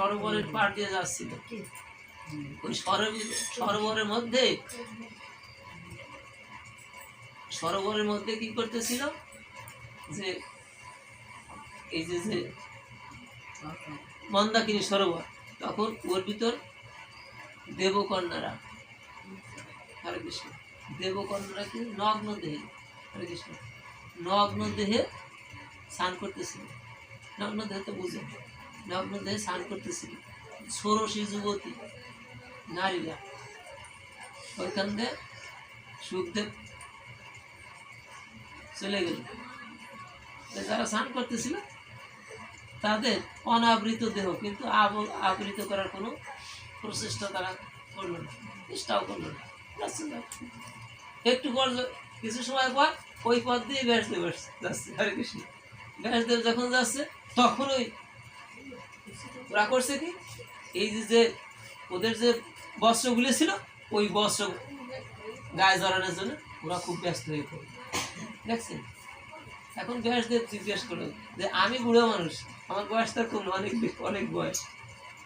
সরোবরের পাড় দিয়ে যাচ্ছিল। ওই সরোবরের মধ্যে সরোবরের মধ্যে কি করতেছিল? যে এই যে যে মন্দাকিনী সরোবর তখন ওর ভিতর দেবকন্যারা হরে কৃষ্ণ দেবকন্যারা কি? নগ্ন দেহে হরে কৃষ্ণ নগ্ন দেহে স্নান করতেছিল। নগ্ন দেহে তো বুঝে নগ্ন দেহে স্নান করতেছিল ষোড়শী যুবতী, নারীরা। ওইখান দিয়ে সুখদেব চলে গেল। যারা স্নান করতেছিল, তাদের অনাবৃত দেহ, কিন্তু আব- আবৃত করার কোনো প্রচেষ্টা তারা করল না, চেষ্টাও করল না। একটু পর কিছু সময় পর ওই পথ দিয়ে ব্যাসদেব যাচ্ছে। হরে কৃষ্ণ। ব্যাসদেব যখন যাচ্ছে, তখন ওই ওরা করছে কি? এই যে ওদের যে বস্ত্রগুলি ছিল, ওই বস্ত্র গায়ে জড়ানোর জন্য ওরা খুব ব্যস্ত হয়ে পড়ে। দেখছেন? এখন ব্যাসদেব জিজ্ঞেস করল যে, আমি বুড়ো মানুষ, আমার বয়স তো কম, অনেক অনেক বয়স।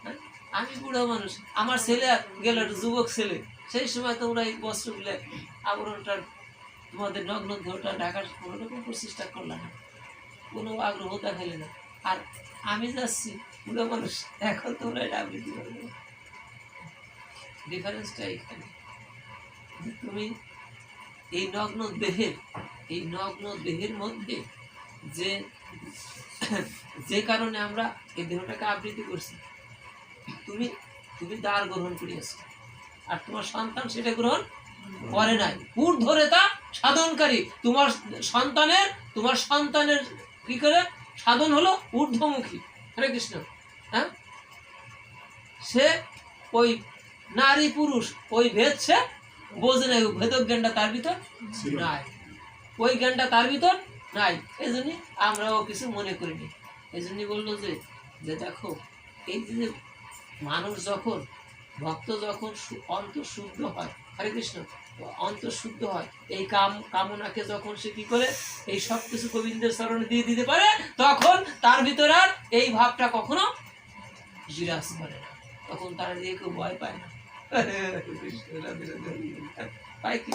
হ্যাঁ? আমি বুড়ো মানুষ, আমার ছেলে গেল যুবক ছেলে, সেই সময় তোমরা এই বস্ত্রগুলো আবরণটা তোমাদের নগ্ন দেহটা ঢাকার কোনো রকম প্রচেষ্টা করলাম না। কোনো আগ্রহ দেখালে না। আর আমি যাচ্ছি বুড়ো মানুষ, এখন তোমরা এটা আবৃত্তি করবে ডিফারেন্সটা এখানে। তুমি এই নগ্ন দেহের, এই নগ্ন দেহের মধ্যে যে যে কারণে আমরা এই দেহটাকে আবৃত্তি করছি, তুমি তুমি দ্বার গ্রহণ করিয়াছো। আর তোমার সন্তান সেটা গ্রহণ করে নাই। পুর ধরে তা সাধনকারী, তোমার সন্তানের তোমার সন্তানের কি করে? সাধন হলো ঊর্ধ্বমুখী। হরে কৃষ্ণ। হ্যাঁ? সে ওই নারী পুরুষ ওই ভেদ সে বোঝে নাই ভেদক জ্ঞানটা তার ভিতর নাই। ওই জ্ঞানটা তার ভিতর নাই। এই জন্যই আমরাও কিছু মনে করিনি। এই জন্যই বলল যে যে দেখো এই যে মানুষ যখন ভক্ত যখন অন্তঃশুদ্ধ হয় হরে কৃষ্ণ অন্তঃশুদ্ধ হয় এই কাম কামনাকে যখন সে কি করে এই সব কিছু গোবিন্দের চরণে দিয়ে দিতে পারে তখন তার ভিতরে আর এই ভাবটা কখনো বিরাজ করে না। তখন তারা দিয়ে কেউ ভয় পায় না। পায় কি?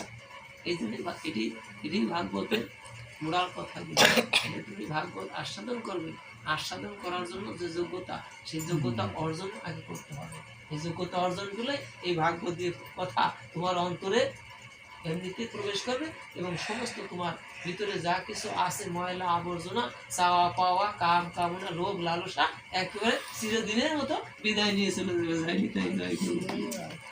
এই জন্য এটি এটি ভাগবতের মোড়াল তুমি ভাগবত আস্বাদন করবে। আস্বাদন করার জন্য যে যোগ্যতা সেই যোগ্যতা অর্জন আগে করতে হবে। এই যোগ্যতা অর্জনগুলো এই ভাগবত দিয়ে কথা তোমার অন্তরে এমনিতে প্রবেশ করবে এবং সমস্ত তোমার ভিতরে যা কিছু আছে, ময়লা, আবর্জনা, চাওয়া, পাওয়া, কাম, কামনা, রোগ, লালসা, একেবারে চিরদিনের মতো বিদায় নিয়ে চলে যাবে।